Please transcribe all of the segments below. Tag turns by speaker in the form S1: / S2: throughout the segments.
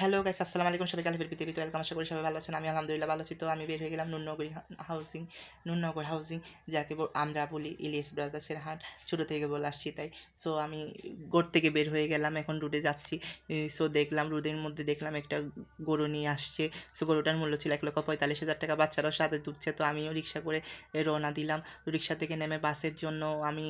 S1: Hello guys আসসালামু আলাইকুম। সবাই কালিফের পৃথিবীতে ওয়েলকাম আশা করি সবাই ভালো আছেন। আমি আলহামদুলিল্লাহ ভালো আছি। তো আমি বের হয়ে গেলাম নুননগরী হাউসিং নুননগর হাউসিং যাকে আমরা বলি ইলিয়াস ব্রাদার্সের হাট। ছোটো থেকে বলে আসছি তাই। সো আমি গোট থেকে বের হয়ে গেলাম। এখন রুটে যাচ্ছি। সো দেখলাম রোদের মধ্যে দেখলাম একটা গরু নিয়ে আসছে। সো গরুটার মূল্য ছিল এক লক্ষ পঁয়তাল্লিশ হাজার টাকা। বাচ্চারাও সাথে ঢুকছে। তো আমিও রিক্সা করে রওনা দিলাম। রিক্সা থেকে নেমে বাসের জন্য আমি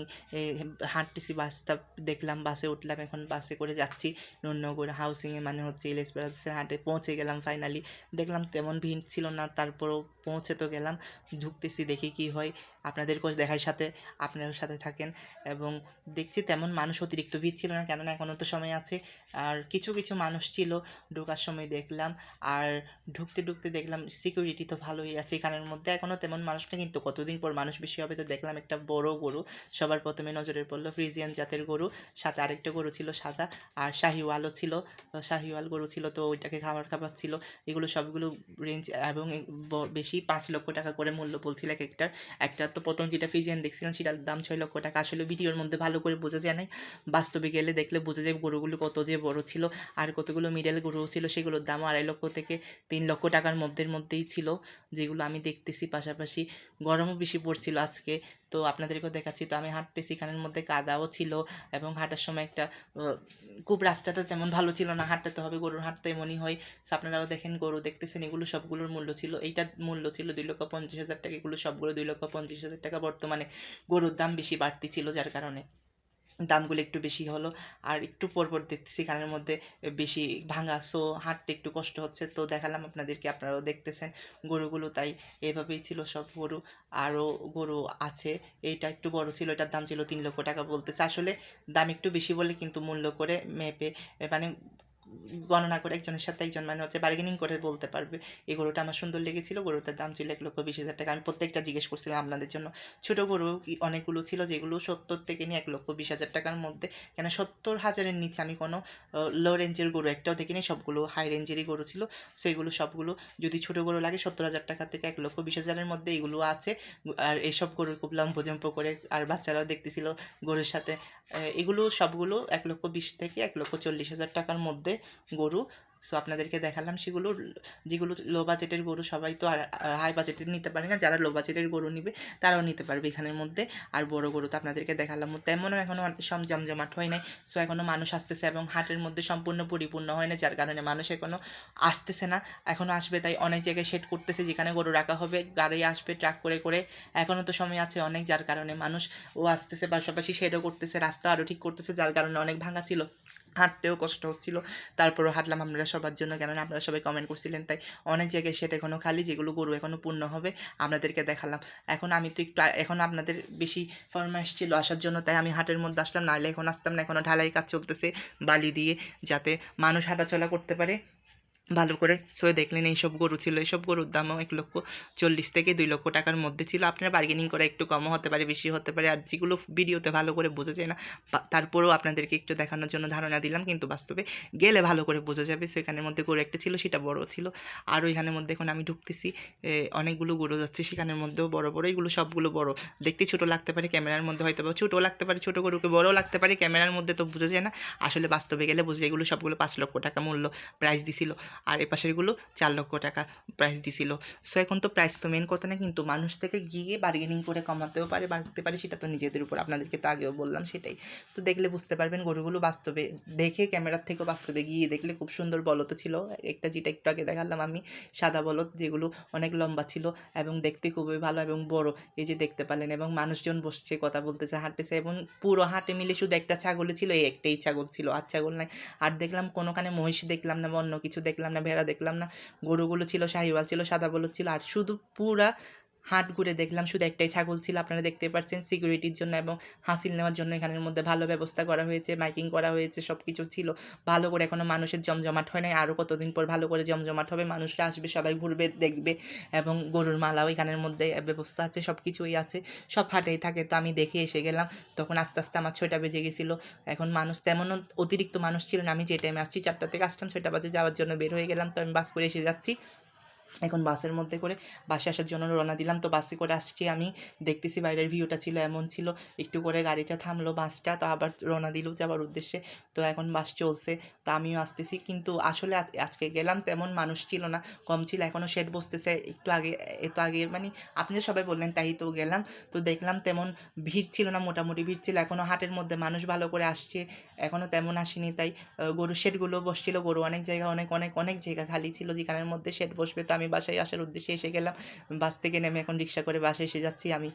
S1: হাঁটতেছি। বাসটা দেখলাম। বাসে উঠলাম। এখন বাসে করে যাচ্ছি। নুননগর হাউসিংয়ে মানে হচ্ছে ইলিশ ব্রাদার্সের হাটে, পৌঁছে গেলাম ফাইনালি দেখলাম তেমন ভিড় ছিল না, তারপরেও পৌঁছে তো গেলাম। ঢুকতেছি দেখি কি হয়। আপনাদেরকেও দেখার সাথে আপনারাও সাথে থাকেন এবং দেখছি তেমন মানুষ অতিরিক্ত ভিড় ছিল না, কেননা এখনও তো সময় আছে। আর কিছু কিছু মানুষ ছিল, ঢোকার সময় দেখলাম। আর ঢুকতে ঢুকতে দেখলাম সিকিউরিটি তো ভালোই আছে এখানের মধ্যে। এখনও তেমন মানুষ না কিন্তু কতদিন পর মানুষ বেশি হবে তো দেখলাম একটা বড় গরু। সবার প্রথমে নজরে পড়ল ফ্রিজিয়ান জাতের গরু, সাথে আরেকটা গরু ছিল সাদা আর শাহিওয়ালও ছিল। শাহিওয়াল গরু ছিল তো ওইটাকে খাবার খাবার ছিল। এগুলো সবগুলো রেঞ্জ এবং বেশি পাঁচ লক্ষ টাকা করে মূল্য বলছিল এক একটার। একটা তো প্রথম যেটা ফিজিয়ান দেখছিলাম, সেটার দাম ছয় লক্ষ টাকা। আসলে ভিডিওর মধ্যে ভালো করে বোঝা যায় নাই। বাস্তবে গেলে দেখলে বোঝা যায় গরুগুলো কত যে বড় ছিল, আর কতগুলো মিডল গরু ছিল, সেগুলোর দাম আড়াই লক্ষ থেকে তিন লক্ষ টাকার মধ্যের মধ্যেই ছিল, যেগুলো আমি দেখতেছি পাশাপাশি। গরমও বেশি পড়ছিল আজকে তো আপনাদেরকেও দেখাচ্ছি। তো আমি হাঁটতেছি, এখানের মধ্যে কাদাও ছিল এবং হাঁটার সময় একটা খুব রাস্তাটা তেমন ভালো ছিল না, হাঁটতে তো হবে, গরুর হাঁটতে মনে হয়। সো আপনারাও দেখেন, গরু দেখতেছেন, এগুলো সবগুলোর মূল্য ছিল। এইটার মূল্য ছিল দুই লক্ষ পঞ্চাশ হাজার টাকা, এগুলো সবগুলো দুই লক্ষ পঞ্চাশ হাজার টাকা বর্তমানে গরুর দাম বেশি বাড়তি ছিল যার কারণে। দামগুলো একটু বেশি হলো। আর একটু পরপর দেখতেছি কানের মধ্যে বেশি ভাঙা সো হাঁটতে একটু কষ্ট হচ্ছে। তো দেখালাম আপনাদেরকে, আপনারাও দেখতেছেন। গরুগুলো তাই এভাবেই ছিল সব গরু। আরও গরু আছে। এইটা একটু বড় ছিল, এটার দাম ছিল তিন লক্ষ টাকা বলতেছে। আসলে দাম একটু বেশি বলে কিন্তু মূল্য করে মেপে মানে গণনা করে একজনের সাথে একজন মানে হচ্ছে বার্গেনিং করে বলতে পারবে, এই গরুটা আমার সুন্দর লেগেছিল, গরুটার দাম ছিল এক লক্ষ বিশ হাজার টাকা। আমি প্রত্যেকটা জিজ্ঞেস করছিলাম আপনাদের জন্য, ছোটো গরু কি অনেকগুলো ছিল যেগুলো সত্তর থেকে নিয়ে এক লক্ষ বিশ হাজার টাকার মধ্যে? কেন সত্তর হাজারের নিচে আমি কোনো লো রেঞ্জের গরু একটাও দেখিনি, সবগুলো হাই রেঞ্জেরই গরু ছিল। সেগুলো সবগুলো, যদি ছোটো গরু লাগে সত্তর হাজার টাকা থেকে এক লক্ষ বিশ হাজারের মধ্যে এগুলো আছে। আর এইসব গরু খুব লম্পজম্প করে আর বাচ্চারাও দেখতেছিল গরুর সাথে। এগুলো সবগুলো এক লক্ষ বিশ থেকে এক লক্ষ চল্লিশ হাজার টাকার মধ্যে গরু। সো আপনাদেরকে দেখালাম সেগুলো। যেগুলো লো বাজেটের গরু সবাই তো আর হাই বাজেটের নিতে পারে না। যারা লো বাজেটের গরু নিবে, তারাও নিতে পারবে এখানের মধ্যে। আর বড় গরু তো আপনাদেরকে দেখালাম। তেমনও এখনও সব জমজমাট হয় নাই। সো এখনও মানুষ আসতেছে এবং হাটের মধ্যে সম্পূর্ণ পরিপূর্ণ হয় না যার কারণে মানুষ এখনও আসতেছে না। এখনও আসবে তাই অনেক জায়গায় সেট করতেছে যেখানে গরু রাখা হবে। গাড়ি আসবে ট্রাক করে করে। এখনও তো সময় আছে অনেক, যার কারণে মানুষ ও আসতেছে। পাশাপাশি শেডও করতেছে। রাস্তা আরও ঠিক করতেছে, যার কারণে অনেক ভাঙা ছিল। হাঁটতেও কষ্ট হচ্ছিল। তারপরও হাঁটলাম আমরা সবার জন্য, কেননা আপনারা সবাই কমেন্ট করছিলেন, তাই অনেক জায়গায় সেটা এখনও খালি, যেগুলো গরু এখনও পূর্ণ হবে, আপনাদেরকে দেখালাম। এখন আমি তো একটু, এখন আপনাদের বেশি ফরমাইশ ছিল আসার জন্য, তাই আমি হাটের মধ্যে আসলাম, নাহলে এখন আসতাম না এখনও ঢালাই কাজ চলতেছে বালি দিয়ে, যাতে মানুষ হাঁটাচলা করতে পারে। ভালো করে সো দেখলেন এইসব গরু ছিল। এইসব গরুর দামও এক লক্ষ চল্লিশ থেকে দুই লক্ষ টাকার মধ্যে ছিল। আপনারা বার্গেনিং করে একটু কমও হতে পারে, বেশি হতে পারে। আর যেগুলো ভিডিওতে ভালো করে বোঝা যায় না তারপরেও আপনাদেরকে একটু দেখানোর জন্য ধারণা দিলাম। কিন্তু বাস্তবে গেলে ভালো করে বোঝা যাবে। সো এখানের মধ্যে গরু একটা ছিল, সেটা বড় ছিল। আর ওইখানের মধ্যে এখন আমি ঢুকতেছি। অনেকগুলো গরু যাচ্ছে সেখানের মধ্যেও বড় বড়। এগুলো সবগুলো বড়। দেখতে ছোটো লাগতে পারে, ক্যামেরার মধ্যে হয়তো বা ছোটো লাগতে পারে, ছোটো গরুকে বড়ও লাগতে পারে। ক্যামেরার মধ্যে তো বোঝা যায় না। আসলে বাস্তবে গেলে বোঝা এগুলো সবগুলো পাঁচ লক্ষ টাকা মূল্য প্রাইস দিছিল। আর এ পাশেরগুলো চার লক্ষ টাকা প্রাইস দিছিল। সো এখন তো প্রাইস তো মেন কথা না, কিন্তু মানুষ থেকে গিয়ে বার্গেনিং করে কমাতেও পারে, বাড়তে পারে, সেটা তো নিজেদের উপর। আপনাদেরকে তো আগেও বললাম সেটাই। তো দেখলে বুঝতে পারবেন গরুগুলো বাস্তবে, দেখে ক্যামেরার থেকেও বাস্তবে গিয়ে দেখলে খুব সুন্দর বলদ ছিল। একটা যেটা একটু আগে দেখালাম আমি, সাদা বলদ, যেগুলো অনেক লম্বা ছিল এবং দেখতে খুবই ভালো এবং বড়। এই যে দেখতে পারলেন এবং মানুষজন বসছে, কথা বলতেছে, হাঁটতেছে এবং পুরো হাটে মিলে শুধু একটা ছাগল ছিল, এই একটাই ছাগল ছিল। আর ছাগল নাই। আর দেখলাম কোনোখানে মহিষ দেখলাম না বা অন্য কিছু দেখলাম না ভেড়া দেখলাম না। গরুগুলো ছিল শাহিওয়াল ছিল সাদা বলদ ছিল আর শুধু পুরা হাট ঘুরে দেখলাম, শুধু একটাই ছাগল ছিল, আপনারা দেখতে পাচ্ছেন সিকিউরিটির জন্য এবং হাসিল নেওয়ার জন্য এখানের মধ্যে ভালো ব্যবস্থা করা হয়েছে, মাইকিং করা হয়েছে সব কিছু ছিল। ভালো করে এখনও মানুষের জমজমাট হয় নাই আরও কতদিন পর ভালো করে জমজমাট হবে, মানুষরা আসবে, সবাই ঘুরবে, দেখবে এবং গরুর মালাও এখানের মধ্যে ব্যবস্থা আছে সব কিছুই আছে, সব হাটেই থাকে। তো আমি দেখে এসে গেলাম, তখন আস্তে আস্তে আমার ছয়টা বেজে গেছিল। এখন মানুষ তেমন অতিরিক্ত মানুষ ছিল না, আমি যে টাইমে আসছি, চারটা থেকে আসলাম, ছয়টা বাজে যাওয়ার জন্য বের হয়ে গেলাম, তো আমি বাস করে এসে যাচ্ছি। এখন বাসের মধ্যে করে বাসে আসার জন্য রওনা দিলাম। তো বাসে করে আসছি আমি। দেখতেছি বাইরের ভিউটা ছিল, এমন ছিল। একটু করে গাড়িটা থামলো বাসটা, তো আবার রওনা দিল যাওয়ার উদ্দেশ্যে। তো এখন বাস চলছে, তো আমিও আসতেছি। কিন্তু আসলে আজ- আজকে গেলাম তেমন মানুষ ছিল না, কম ছিল। এখনও শেড বসতেছে, একটু আগে, এত আগে মানে আপনিও সবাই বললেন তাই তো গেলাম। তো দেখলাম তেমন ভিড় ছিল না, মোটামুটি ভিড় ছিল। এখনও হাটের মধ্যে মানুষ ভালো করে আসছে এখনও তেমন আসেনি তাই। গরু শেডগুলো বসছিল, গরু অনেক জায়গা, অনেক অনেক অনেক জায়গা খালি ছিল, যেখানের মধ্যে শেড বসবে তো আমি বাসায় আসার উদ্দেশ্যে এসে গেলাম। বাস থেকে নেমে এখন রিক্সা করে বাসায় এসে যাচ্ছি আমি।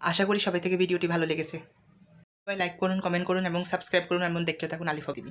S1: আশা করি সবাই থেকে ভিডিওটি ভালো লেগেছে। সবাই লাইক করুন কমেন্ট করুন এবং সাবস্ক্রাইব করুন। এবং দেখতে থাকুন আলিফ টিভি